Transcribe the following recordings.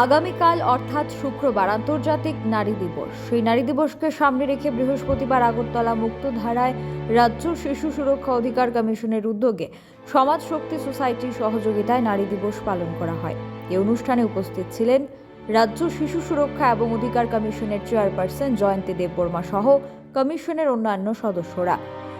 আগামীকাল অর্থাৎ শুক্রবার আন্তর্জাতিক নারী দিবস। সেই নারী দিবসকে সামনে রেখে বৃহস্পতিবার আগরতলা মুক্তধারায় রাজ্য শিশু সুরক্ষা অধিকার কমিশনের উদ্যোগে সমাজ শক্তি সোসাইটির সহযোগিতায় নারী দিবস পালন করা হয়। এই অনুষ্ঠানে উপস্থিত ছিলেন রাজ্য শিশু সুরক্ষা এবং অধিকার কমিশনের চেয়ারপারসন জয়ন্তী দেববর্মা সহ কমিশনের অন্যান্য সদস্যরা।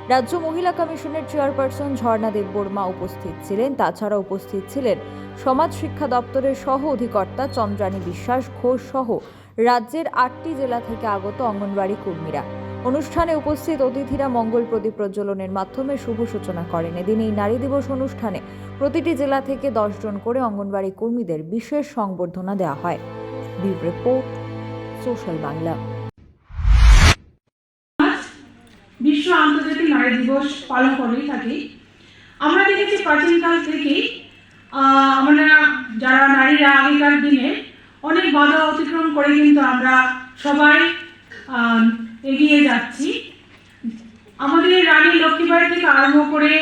রাজ্য মহিলা কমিশনের চেয়ারপারসন ঝর্ণা দেববর্মা উপস্থিত ছিলেন। তাছাড়া উপস্থিত ছিলেন সমাজ শিক্ষা দপ্তরের সহ অধিকর্তা চন্দ্রানী বিশ্বাস ঘোষ সহ রাজ্যের আটটি জেলা থেকে আগত অঙ্গনবাড়ি কর্মীরা। অনুষ্ঠানে উপস্থিত অতিথিরা মঙ্গল প্রদীপ প্রজ্বলনের মাধ্যমে শুভ সূচনা করেন। এদিন এই নারী দিবস অনুষ্ঠানে প্রতিটি জেলা থেকে দশজন করে অঙ্গনবাড়ি কর্মীদের বিশেষ সংবর্ধনা দেওয়া হয়। Report, social Bangla. নারী দিবস পালন করেই থাকি। আমরা দেখেছি প্রাচীনকাল থেকেই আমরা যারা নারীরা আগেকার দিনে অনেক বাধা অতিক্রম করে কিন্তু আমরা সবাই এগিয়ে যাচ্ছি। আমাদের রানী লক্ষ্মীবাই থেকে আরম্ভ করে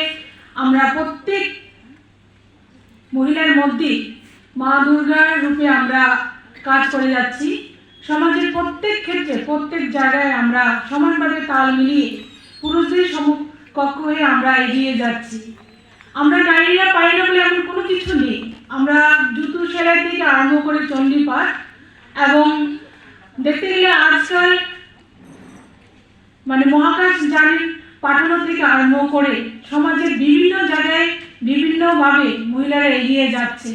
আমরা প্রত্যেক মহিলার মধ্যে মা দুর্গার রূপে আমরা কাজ করে যাচ্ছি। সমাজের প্রত্যেক ক্ষেত্রে, প্রত্যেক জায়গায় আমরা সমানভাবে তাল মিলিয়ে পুরুষদের সমকক্ষ হয়ে আমরা এগিয়ে যাচ্ছি। আমরা নারীরা পাই না বলে এমন কোনো কিছু নেই। আমরা জুতো সেলাই থেকে আরম্ভ করে চণ্ডীপাঠ এবং দেখতে গেলে আজকাল মানে মহাকাশ যান পাঠানো থেকে আরম্ভ করে সমাজের বিভিন্ন জায়গায় বিভিন্নভাবে মহিলারা এগিয়ে যাচ্ছে।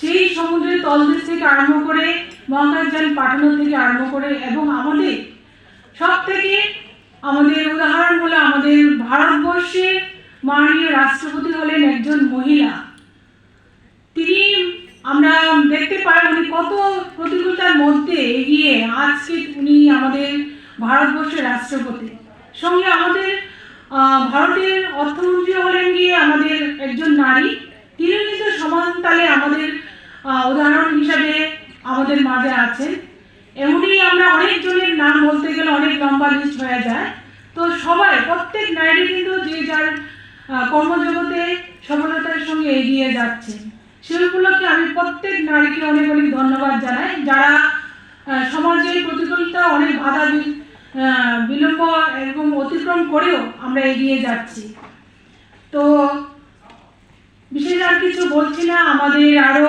সেই সমুদ্রের তলদেশ থেকে আরম্ভ করে মহাকাশ যান পাঠানো থেকে আরম্ভ করে এবং আমাদের সব থেকে আমাদের উদাহরণ আমাদের ভারতবর্ষের মাননীয় রাষ্ট্রপতি হলেন একজন মহিলা। তিনি আমরা দেখতে পাই উনি কত প্রতিকূলতার মধ্যে এগিয়ে আজকে উনি আমাদের ভারতবর্ষের রাষ্ট্রপতি। সঙ্গে আমাদের ভারতের অর্থমন্ত্রী হলেন গিয়ে আমাদের একজন নারী। তিনি কিন্তু সমান তালে আমাদের উদাহরণ হিসাবে আমাদের মাঝে আছেন। এমনই আমরা অনেকজনের নাম বলতে গেলে অনেক লম্বা লিস্ট হয়ে যায়। তো সবাই, প্রত্যেক নারী কিন্তু যে যার কর্মজগতে সফলতার সঙ্গে এগিয়ে যাচ্ছে। উপলক্ষে আমি প্রত্যেক নারীকে অনেক অনেক ধন্যবাদ জানাই। যারা সমাজের প্রতিকূলতা অনেক বাধা বিলম্ব এবং অতিক্রম করেও আমরা এগিয়ে যাচ্ছি। তো বিশেষ আর কিছু বলছি না, আমাদের আরও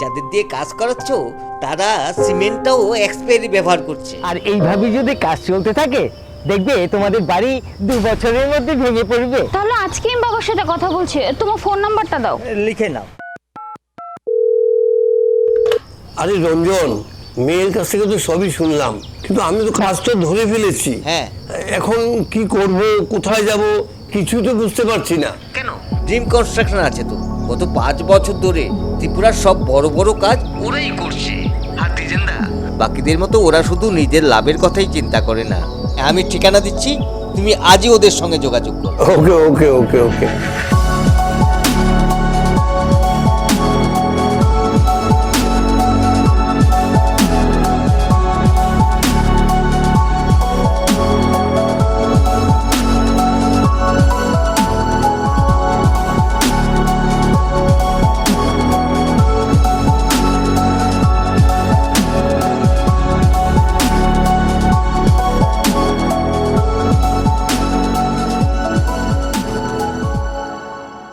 যাদের দিয়ে কাজ করাচ্ছ তারা সিমেন্টটাও এক্সপায়ারি ব্যবহার করছে। আর এইভাবে যদি কাজ চলতে থাকে দেখবে তোমাদের বাড়ি দু বছরের মধ্যে ভেঙে পড়বে। তাহলে আজকে আমি বাবার সাথে কথা বলছি তোমার ফোন নাম্বারটা দাও। লিখে নাও। আরে রঞ্জন মেয়ের কাছ থেকে তো সবই শুনলাম কিন্তু আমি তো কাজ তো ধরে ফেলেছি। হ্যাঁ। এখন কি করব কোথায় যাব কিছুই তো বুঝতে পারছি না। কেন? ড্রিম কনস্ট্রাকশন আছে তো গত পাঁচ বছর ধরে। ত্রিপুরার সব বড় বড় কাজ ওরাই করছে। দ্বিজেন্দা বাকিদের মতো ওরা শুধু নিজের লাভের কথাই চিন্তা করে না। আমি ঠিকানা দিচ্ছি, তুমি আজই ওদের সঙ্গে যোগাযোগ করো। ওকে ওকে ওকে ওকে।